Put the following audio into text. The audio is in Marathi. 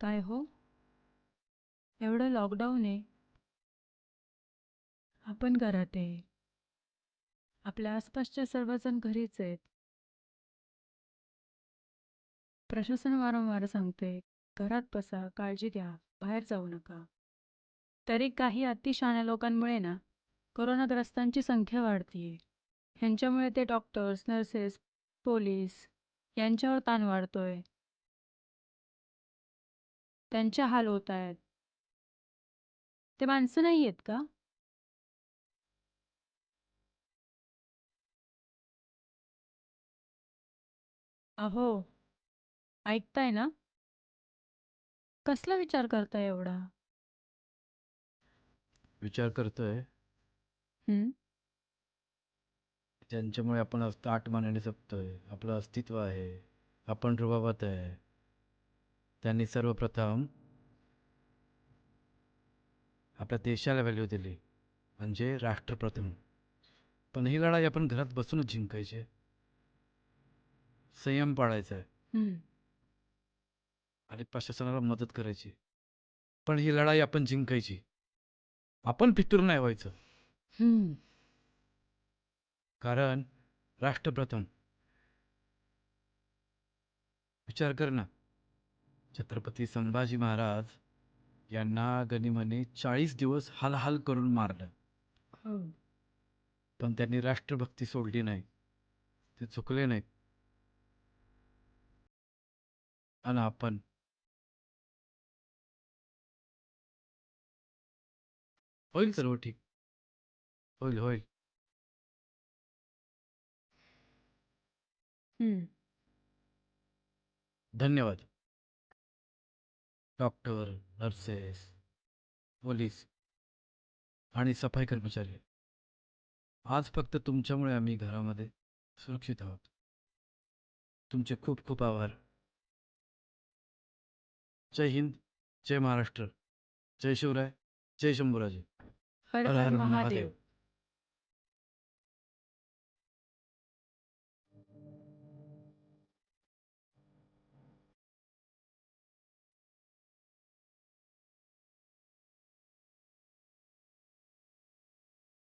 काय हो एवढं लॉकडाऊन आहे. आपण घरात आहे. आपल्या आसपासचे सर्वजण घरीच आहेत. प्रशासन वारंवार सांगते घरात बसा काळजी घ्या बाहेर जाऊ नका. तरी काही अतिशहाण्या लोकांमुळे ना कोरोनाग्रस्तांची संख्या वाढतीये. ह्यांच्यामुळे ते डॉक्टर्स नर्सेस पोलीस यांच्यावर ताण वाढतोय. त्यांचे हाल होत आहेत. ते माणसं नाही आहेत का? अहो ऐकताय ना? कसला विचार करताय एवढा? विचार करतोय. हं? ज्यांच्यामुळे आपण आज ताट मानेने जपतोय आपलं अस्तित्व आहे आपण रुबाबात आहे त्यांनी सर्वप्रथम आपल्या देशाला व्हॅल्यू दिली. म्हणजे राष्ट्रप्रथम पण ही लढाई आपण घरात बसूनच जिंकायची आहे. संयम पाळायचा आहे. आणि प्रशासनाला मदत करायची. पण ही लढाई आपण जिंकायची. आपण फितूर नाही व्हायचं. कारण राष्ट्रप्रथम. विचार कर ना. छत्रपती संभाजी महाराज यांना गनिमने चाळीस दिवस हालहाल करून मारलं. हो. पण त्यांनी राष्ट्रभक्ती सोडली नाही. ते चुकले नाहीत. आणि आपण होईल सर्व ठीक. होईल होईल. हं. धन्यवाद. डॉक्टर नर्सेस पोलीस आणि सफाई कर्मचारी आज फक्त तुमच्यामुळे आम्ही घरामध्ये सुरक्षित आहोत. तुमचे खूप खूप आभार. जय हिंद जय महाराष्ट्र जय शिवराय जय शंभूराजे. हर हर महादेव.